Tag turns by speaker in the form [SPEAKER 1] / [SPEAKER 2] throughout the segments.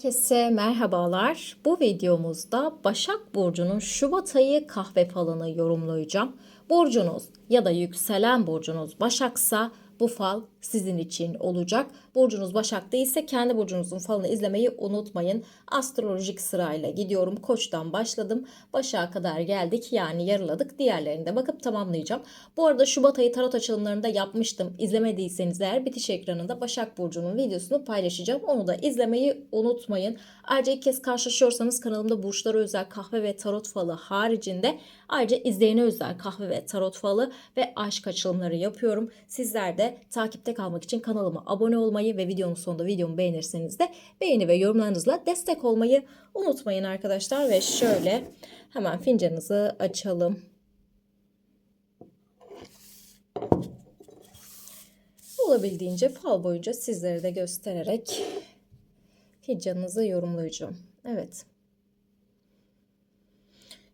[SPEAKER 1] Herkese merhabalar. Bu videomuzda Başak Burcu'nun Şubat ayı kahve falını yorumlayacağım. Burcunuz ya da yükselen burcunuz Başaksa bu fal sizin için olacak. Burcunuz Başak değilse kendi burcunuzun falını izlemeyi unutmayın. Astrolojik sırayla gidiyorum. Koç'tan başladım. Başak'a kadar geldik. Yani yarıladık. Diğerlerine de bakıp tamamlayacağım. Bu arada Şubat ayı tarot açılımlarında yapmıştım. İzlemediyseniz eğer bitiş ekranında Başak Burcu'nun videosunu paylaşacağım. Onu da izlemeyi unutmayın. Ayrıca ilk kez karşılaşıyorsanız kanalımda burçlara özel kahve ve tarot falı haricinde ayrıca izleyene özel kahve ve tarot falı ve aşk açılımları yapıyorum. Sizler de takipte kalmak için kanalıma abone olmayı ve videonun sonunda videomu beğenirseniz de beğeni ve yorumlarınızla destek olmayı unutmayın arkadaşlar. Ve şöyle hemen fincanınızı açalım. Olabildiğince fal boyunca sizlere de göstererek fincanınızı yorumlayacağım. Evet.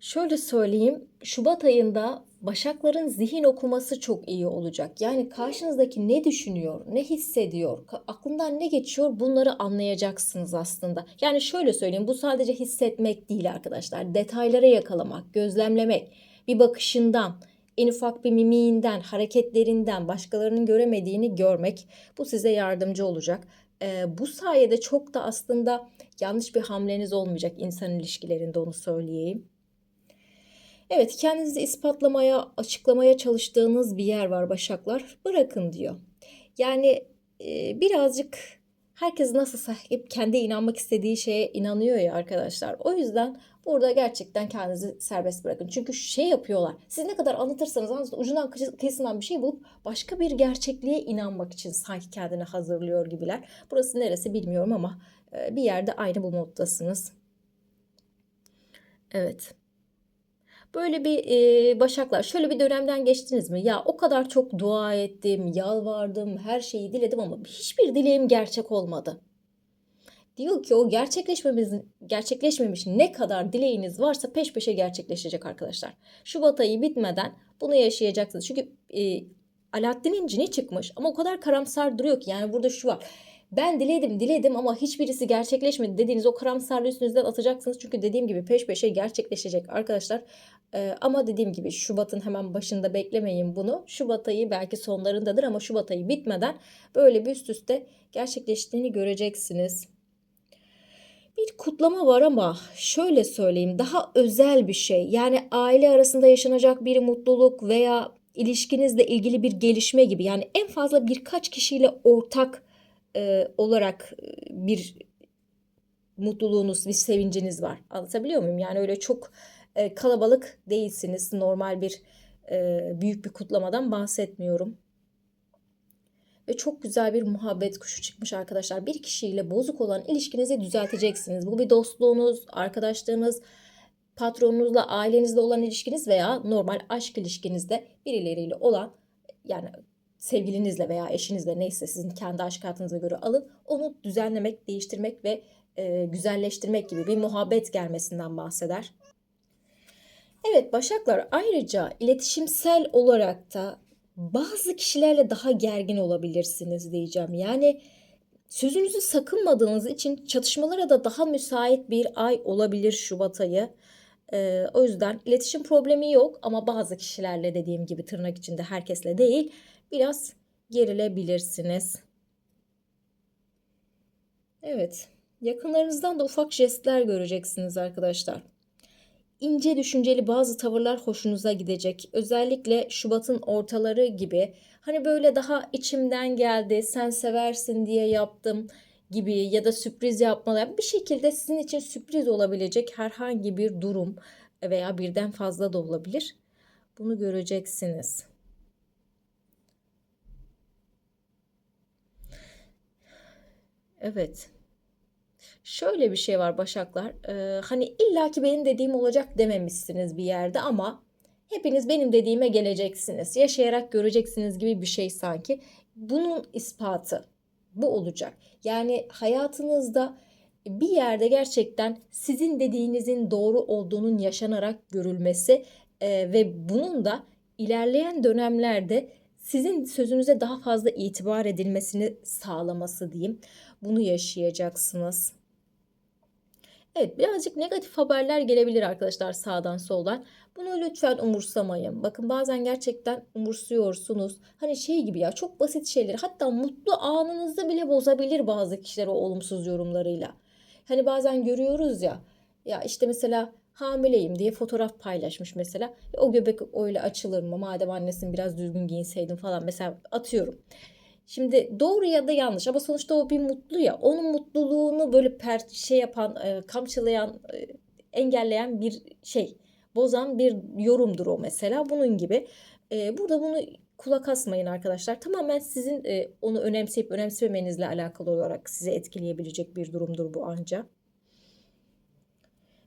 [SPEAKER 1] Şöyle söyleyeyim, Şubat ayında Başakların zihin okuması çok iyi olacak. Yani karşınızdaki ne düşünüyor, ne hissediyor, aklından ne geçiyor bunları anlayacaksınız aslında. Yani şöyle söyleyeyim, bu sadece hissetmek değil arkadaşlar. Detaylara yakalamak, gözlemlemek, bir bakışından, en ufak bir mimiğinden, hareketlerinden, başkalarının göremediğini görmek bu size yardımcı olacak. Ee, bu sayede çok da aslında yanlış bir hamleniz olmayacak insan ilişkilerinde onu söyleyeyim. Evet kendinizi ispatlamaya, açıklamaya çalıştığınız bir yer var Başaklar. Bırakın diyor. Yani e, birazcık herkes nasılsa hep kendi inanmak istediği şeye inanıyor ya arkadaşlar. O yüzden burada gerçekten kendinizi serbest bırakın. Çünkü şey yapıyorlar. Siz ne kadar anlatırsanız anlatın ucundan kıyısından bir şey bulup başka bir gerçekliğe inanmak için sanki kendini hazırlıyor gibiler. Burası neresi bilmiyorum ama e, bir yerde aynı bu moddasınız. Evet. Böyle bir e, başaklar şöyle bir dönemden geçtiniz mi? Ya o kadar çok dua ettim, yalvardım, her şeyi diledim ama hiçbir dileğim gerçek olmadı. Diyor ki o gerçekleşmemiz, gerçekleşmemiş ne kadar dileğiniz varsa peş peşe gerçekleşecek arkadaşlar. Şubat ayı bitmeden bunu yaşayacaksınız. Çünkü e, Alaaddin'in cini çıkmış ama o kadar karamsar duruyor ki yani burada şu var ben diledim diledim ama hiçbirisi gerçekleşmedi dediğiniz o karamsarlığı üstünüzden atacaksınız. Çünkü dediğim gibi peş peşe gerçekleşecek arkadaşlar. Ee, ama dediğim gibi Şubat'ın hemen başında beklemeyin bunu. Şubat ayı belki sonlarındadır ama Şubat ayı bitmeden böyle bir üst üste gerçekleştiğini göreceksiniz. Bir kutlama var ama şöyle söyleyeyim daha özel bir şey. Yani aile arasında yaşanacak bir mutluluk veya ilişkinizle ilgili bir gelişme gibi. Yani en fazla birkaç kişiyle ortak e, olarak e, bir mutluluğunuz, bir sevinciniz var. Anlatabiliyor muyum? Yani öyle çok e, kalabalık değilsiniz. Normal bir e, büyük bir kutlamadan bahsetmiyorum. Ve çok güzel bir muhabbet kuşu çıkmış arkadaşlar. Bir kişiyle bozuk olan ilişkinizi düzelteceksiniz. Bu bir dostluğunuz, arkadaşlığınız, patronunuzla, ailenizle olan ilişkiniz veya normal aşk ilişkinizde birileriyle olan yani sevgilinizle veya eşinizle neyse sizin kendi aşk hayatınıza göre alın. Onu düzenlemek, değiştirmek ve e, güzelleştirmek gibi bir muhabbet gelmesinden bahseder. Evet Başaklar ayrıca iletişimsel olarak da bazı kişilerle daha gergin olabilirsiniz diyeceğim. Yani sözünüzü sakınmadığınız için çatışmalara da daha müsait bir ay olabilir Şubat ayı. Ee, o yüzden iletişim problemi yok ama bazı kişilerle dediğim gibi tırnak içinde herkesle değil biraz gerilebilirsiniz. Evet, yakınlarınızdan da ufak jestler göreceksiniz arkadaşlar. İnce düşünceli bazı tavırlar hoşunuza gidecek. Özellikle Şubat'ın ortaları gibi hani böyle daha içimden geldi, sen seversin diye yaptım gibi ya da sürpriz yapmalar bir şekilde sizin için sürpriz olabilecek herhangi bir durum veya birden fazla da olabilir. Bunu göreceksiniz. Evet. Şöyle bir şey var Başaklar. Ee, hani illaki benim dediğim olacak dememişsiniz bir yerde ama hepiniz benim dediğime geleceksiniz. Yaşayarak göreceksiniz gibi bir şey sanki. Bunun ispatı bu olacak. Yani hayatınızda bir yerde gerçekten sizin dediğinizin doğru olduğunun yaşanarak görülmesi e, ve bunun da ilerleyen dönemlerde sizin sözünüze daha fazla itibar edilmesini sağlaması diyeyim. Bunu yaşayacaksınız. Evet, birazcık negatif haberler gelebilir arkadaşlar sağdan soldan. Bunu lütfen umursamayın. Bakın bazen gerçekten umursuyorsunuz. Hani şey gibi ya çok basit şeyleri hatta mutlu anınızı bile bozabilir bazı kişiler o olumsuz yorumlarıyla. Hani bazen görüyoruz ya ya işte mesela hamileyim diye fotoğraf paylaşmış mesela. O göbek öyle açılır mı? Madem annesin biraz düzgün giyinseydin falan mesela atıyorum. Şimdi doğru ya da yanlış ama sonuçta o bir mutlu ya. Onun mutluluğunu böyle per şey yapan, e, kamçılayan, e, engelleyen bir şey, bozan bir yorumdur o mesela. Bunun gibi. E, burada bunu kulak asmayın arkadaşlar. Tamamen sizin e, onu önemseyip önemsememenizle alakalı olarak sizi etkileyebilecek bir durumdur bu anca.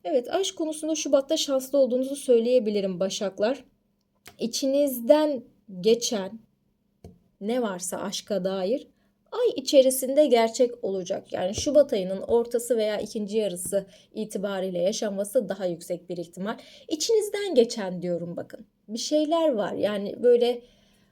[SPEAKER 1] Evet, aşk konusunda Şubat'ta şanslı olduğunuzu söyleyebilirim Başaklar. İçinizden geçen ne varsa aşka dair ay içerisinde gerçek olacak. Yani Şubat ayının ortası veya ikinci yarısı itibariyle yaşanması daha yüksek bir ihtimal. İçinizden geçen diyorum bakın. Bir şeyler var. Yani böyle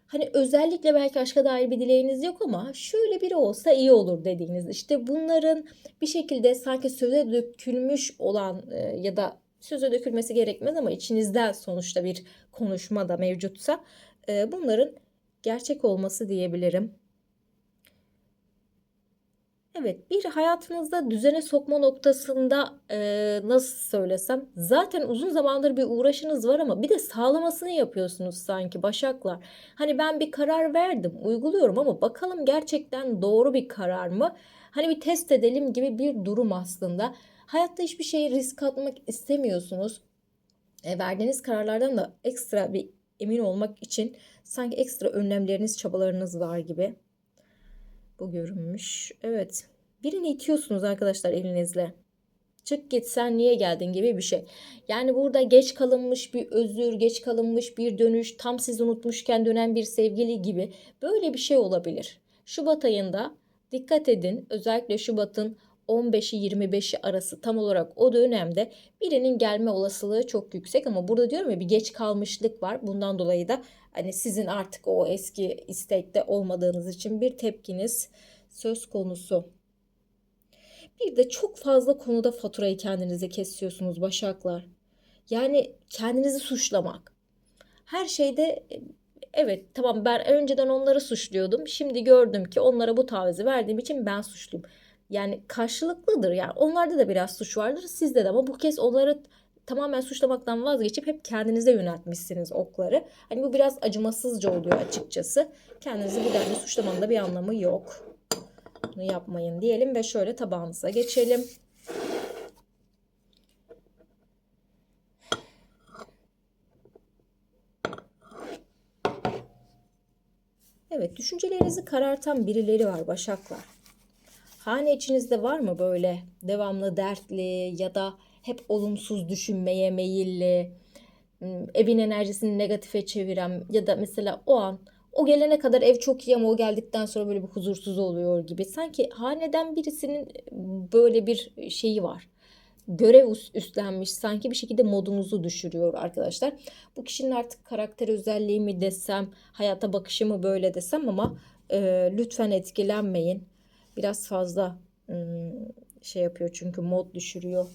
[SPEAKER 1] hani özellikle belki aşka dair bir dileğiniz yok ama şöyle biri olsa iyi olur dediğiniz. İşte bunların bir şekilde sanki söze dökülmüş olan e, ya da söze dökülmesi gerekmez ama içinizden sonuçta bir konuşma da mevcutsa e, bunların gerçek olması diyebilirim. Evet, bir hayatınızda düzene sokma noktasında e, nasıl söylesem zaten uzun zamandır bir uğraşınız var ama bir de sağlamasını yapıyorsunuz sanki Başaklar. Hani ben bir karar verdim, uyguluyorum ama bakalım gerçekten doğru bir karar mı? Hani bir test edelim gibi bir durum aslında. Hayatta hiçbir şeye risk atmak istemiyorsunuz. E, verdiğiniz kararlardan da ekstra bir emin olmak için sanki ekstra önlemleriniz, çabalarınız var gibi. Bu görünmüş. Evet. Birini itiyorsunuz arkadaşlar elinizle. Çık git sen niye geldin gibi bir şey. Yani burada geç kalınmış bir özür, geç kalınmış bir dönüş, tam siz unutmuşken dönen bir sevgili gibi böyle bir şey olabilir. Şubat ayında dikkat edin özellikle Şubat'ın 15'i 25'i arası tam olarak o dönemde birinin gelme olasılığı çok yüksek ama burada diyorum ya bir geç kalmışlık var. Bundan dolayı da hani sizin artık o eski istekte olmadığınız için bir tepkiniz söz konusu. Bir de çok fazla konuda faturayı kendinize kesiyorsunuz Başaklar. Yani kendinizi suçlamak. Her şeyde evet tamam ben önceden onları suçluyordum. Şimdi gördüm ki onlara bu tavizi verdiğim için ben suçluyum. Yani karşılıklıdır. Yani onlarda da biraz suç vardır sizde de ama bu kez onları tamamen suçlamaktan vazgeçip hep kendinize yöneltmişsiniz okları. Hani bu biraz acımasızca oluyor açıkçası. Kendinizi bu denli suçlamanın da bir anlamı yok. Bunu yapmayın diyelim ve şöyle tabağınıza geçelim. Evet, düşüncelerinizi karartan birileri var Başaklar. Hane içinizde var mı böyle devamlı dertli ya da hep olumsuz düşünmeye meyilli, evin enerjisini negatife çeviren ya da mesela o an o gelene kadar ev çok iyi ama o geldikten sonra böyle bir huzursuz oluyor gibi. Sanki haneden birisinin böyle bir şeyi var. Görev üstlenmiş sanki bir şekilde modunuzu düşürüyor arkadaşlar. Bu kişinin artık karakter özelliği mi desem, hayata bakışı mı böyle desem ama e, lütfen etkilenmeyin. Biraz fazla şey yapıyor çünkü mod düşürüyor.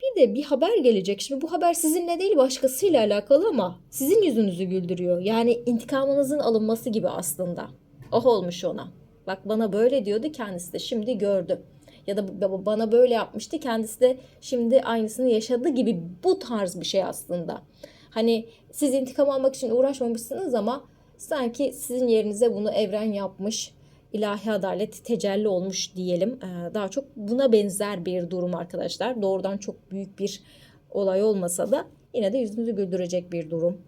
[SPEAKER 1] Bir de bir haber gelecek. Şimdi bu haber sizinle değil başkasıyla alakalı ama sizin yüzünüzü güldürüyor. Yani intikamınızın alınması gibi aslında. Oh olmuş ona. Bak bana böyle diyordu kendisi de şimdi gördü. Ya da bana böyle yapmıştı kendisi de şimdi aynısını yaşadı gibi bu tarz bir şey aslında. Hani siz intikam almak için uğraşmamışsınız ama sanki sizin yerinize bunu evren yapmış ilahi adalet tecelli olmuş diyelim. Ee, daha çok buna benzer bir durum arkadaşlar. Doğrudan çok büyük bir olay olmasa da yine de yüzünüzü güldürecek bir durum.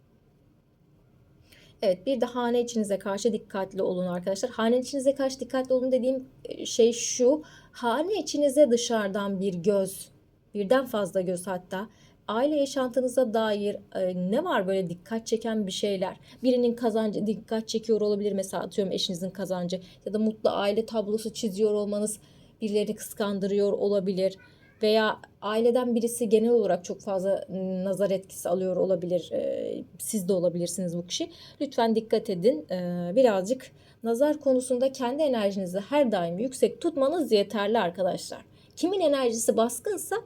[SPEAKER 1] Evet bir de hane içinize karşı dikkatli olun arkadaşlar. Hane içinize karşı dikkatli olun dediğim e, şey şu. Hane içinize dışarıdan bir göz, birden fazla göz hatta aile yaşantınıza dair e, ne var böyle dikkat çeken bir şeyler? Birinin kazancı dikkat çekiyor olabilir mesela atıyorum eşinizin kazancı ya da mutlu aile tablosu çiziyor olmanız birilerini kıskandırıyor olabilir veya aileden birisi genel olarak çok fazla nazar etkisi alıyor olabilir. E, siz de olabilirsiniz bu kişi. Lütfen dikkat edin. E, birazcık nazar konusunda kendi enerjinizi her daim yüksek tutmanız yeterli arkadaşlar Kimin enerjisi baskınsa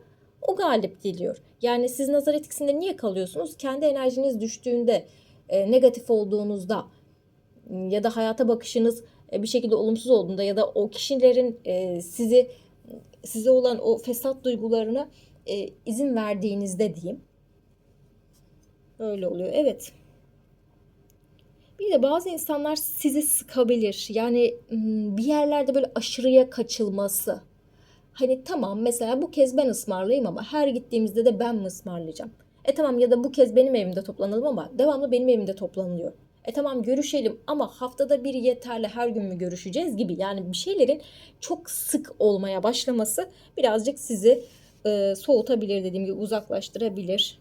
[SPEAKER 1] o galip geliyor. Yani siz nazar etkisinde niye kalıyorsunuz? Kendi enerjiniz düştüğünde, e, negatif olduğunuzda ya da hayata bakışınız e, bir şekilde olumsuz olduğunda ya da o kişilerin e, sizi size olan o fesat duygularına e, izin verdiğinizde diyeyim. Böyle oluyor. Evet. Bir de bazı insanlar sizi sıkabilir. Yani bir yerlerde böyle aşırıya kaçılması. Hani tamam mesela bu kez ben ısmarlayayım ama her gittiğimizde de ben mi ısmarlayacağım? E tamam ya da bu kez benim evimde toplanalım ama devamlı benim evimde toplanılıyor. E tamam görüşelim ama haftada bir yeterli her gün mü görüşeceğiz gibi. Yani bir şeylerin çok sık olmaya başlaması birazcık sizi e, soğutabilir dediğim gibi uzaklaştırabilir.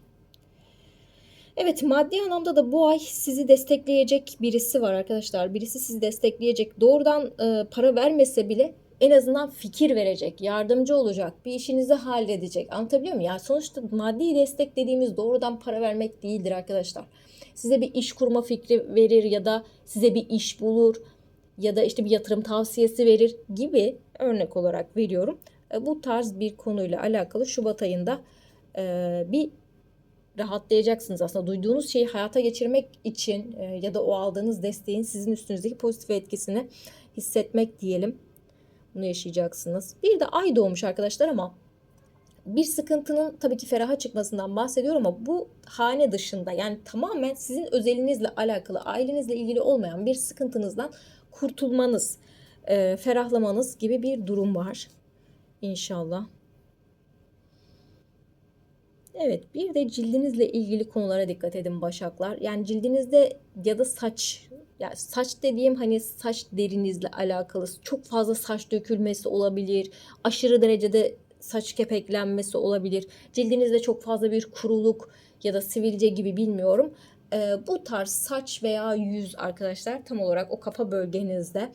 [SPEAKER 1] Evet maddi anlamda da bu ay sizi destekleyecek birisi var arkadaşlar. Birisi sizi destekleyecek. Doğrudan e, para vermese bile en azından fikir verecek, yardımcı olacak, bir işinizi halledecek. Anlatabiliyor muyum? Yani sonuçta maddi destek dediğimiz doğrudan para vermek değildir arkadaşlar. Size bir iş kurma fikri verir ya da size bir iş bulur ya da işte bir yatırım tavsiyesi verir gibi örnek olarak veriyorum. E, bu tarz bir konuyla alakalı Şubat ayında e, bir rahatlayacaksınız aslında. Duyduğunuz şeyi hayata geçirmek için e, ya da o aldığınız desteğin sizin üstünüzdeki pozitif etkisini hissetmek diyelim. Bunu yaşayacaksınız. Bir de ay doğmuş arkadaşlar ama bir sıkıntının tabii ki feraha çıkmasından bahsediyorum ama bu hane dışında yani tamamen sizin özelinizle alakalı, ailenizle ilgili olmayan bir sıkıntınızdan kurtulmanız, e, ferahlamanız gibi bir durum var. İnşallah. Evet bir de cildinizle ilgili konulara dikkat edin başaklar. Yani cildinizde ya da saç yani saç dediğim hani saç derinizle alakalı çok fazla saç dökülmesi olabilir. Aşırı derecede saç kepeklenmesi olabilir. Cildinizde çok fazla bir kuruluk ya da sivilce gibi bilmiyorum. Ee, bu tarz saç veya yüz arkadaşlar tam olarak o kafa bölgenizde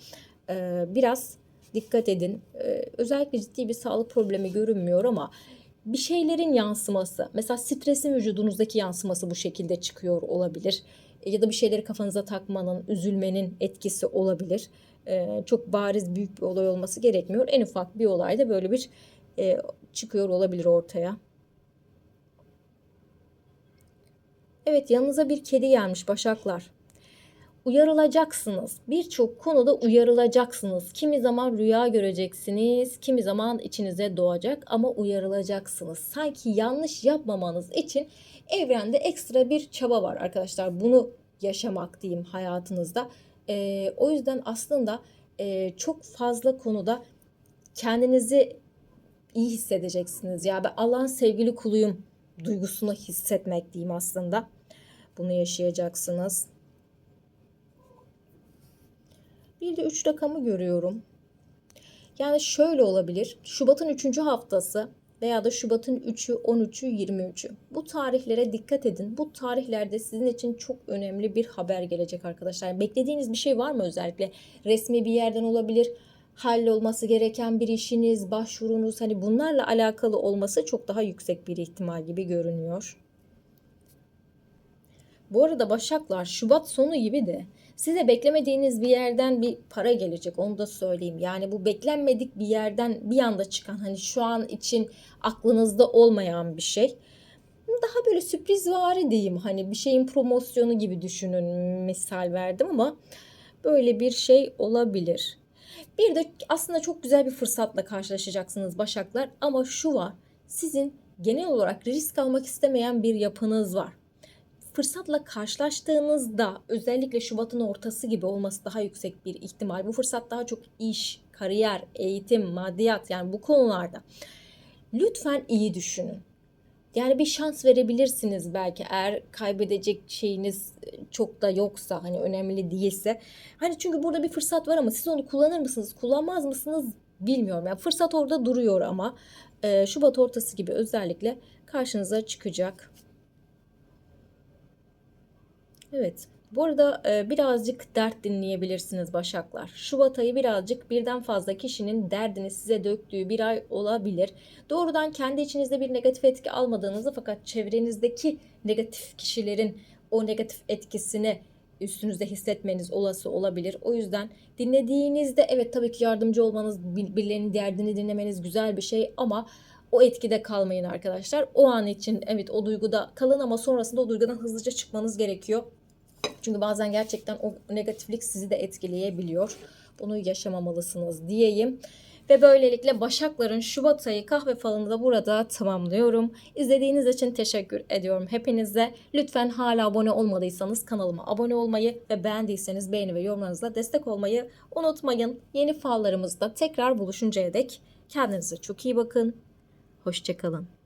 [SPEAKER 1] e, biraz dikkat edin. Ee, özellikle ciddi bir sağlık problemi görünmüyor ama bir şeylerin yansıması mesela stresin vücudunuzdaki yansıması bu şekilde çıkıyor olabilir ya da bir şeyleri kafanıza takmanın, üzülmenin etkisi olabilir. Ee, çok bariz büyük bir olay olması gerekmiyor. En ufak bir olayda böyle bir e, çıkıyor olabilir ortaya. Evet yanınıza bir kedi gelmiş başaklar. Uyarılacaksınız. Birçok konuda uyarılacaksınız. Kimi zaman rüya göreceksiniz, kimi zaman içinize doğacak ama uyarılacaksınız. Sanki yanlış yapmamanız için evrende ekstra bir çaba var arkadaşlar. Bunu yaşamak diyeyim hayatınızda. Ee, o yüzden aslında e, çok fazla konuda kendinizi iyi hissedeceksiniz. Ya ben Allah'ın sevgili kuluyum duygusunu hissetmek diyeyim aslında. Bunu yaşayacaksınız. Bir de 3 rakamı görüyorum. Yani şöyle olabilir. Şubat'ın 3. haftası veya da Şubat'ın 3'ü, 13'ü, 23'ü. Bu tarihlere dikkat edin. Bu tarihlerde sizin için çok önemli bir haber gelecek arkadaşlar. Beklediğiniz bir şey var mı özellikle? Resmi bir yerden olabilir. Hallolması gereken bir işiniz, başvurunuz hani bunlarla alakalı olması çok daha yüksek bir ihtimal gibi görünüyor. Bu arada Başaklar Şubat sonu gibi de Size beklemediğiniz bir yerden bir para gelecek onu da söyleyeyim. Yani bu beklenmedik bir yerden bir anda çıkan hani şu an için aklınızda olmayan bir şey. Daha böyle sürpriz vari diyeyim hani bir şeyin promosyonu gibi düşünün misal verdim ama böyle bir şey olabilir. Bir de aslında çok güzel bir fırsatla karşılaşacaksınız Başaklar ama şu var. Sizin genel olarak risk almak istemeyen bir yapınız var fırsatla karşılaştığınızda özellikle Şubat'ın ortası gibi olması daha yüksek bir ihtimal. Bu fırsat daha çok iş, kariyer, eğitim, maddiyat yani bu konularda. Lütfen iyi düşünün. Yani bir şans verebilirsiniz belki eğer kaybedecek şeyiniz çok da yoksa hani önemli değilse. Hani çünkü burada bir fırsat var ama siz onu kullanır mısınız, kullanmaz mısınız bilmiyorum. Yani fırsat orada duruyor ama Şubat ortası gibi özellikle karşınıza çıkacak. Evet. Bu arada e, birazcık dert dinleyebilirsiniz Başaklar. Şubat ayı birazcık birden fazla kişinin derdini size döktüğü bir ay olabilir. Doğrudan kendi içinizde bir negatif etki almadığınızı fakat çevrenizdeki negatif kişilerin o negatif etkisini üstünüzde hissetmeniz olası olabilir. O yüzden dinlediğinizde evet tabii ki yardımcı olmanız, bir- birilerinin derdini dinlemeniz güzel bir şey ama o etkide kalmayın arkadaşlar. O an için evet o duyguda kalın ama sonrasında o duygudan hızlıca çıkmanız gerekiyor. Çünkü bazen gerçekten o negatiflik sizi de etkileyebiliyor. Bunu yaşamamalısınız diyeyim. Ve böylelikle Başakların Şubat ayı kahve falını da burada tamamlıyorum. İzlediğiniz için teşekkür ediyorum hepinize. Lütfen hala abone olmadıysanız kanalıma abone olmayı ve beğendiyseniz beğeni ve yorumlarınızla destek olmayı unutmayın. Yeni fallarımızda tekrar buluşuncaya dek kendinize çok iyi bakın. Hoşçakalın.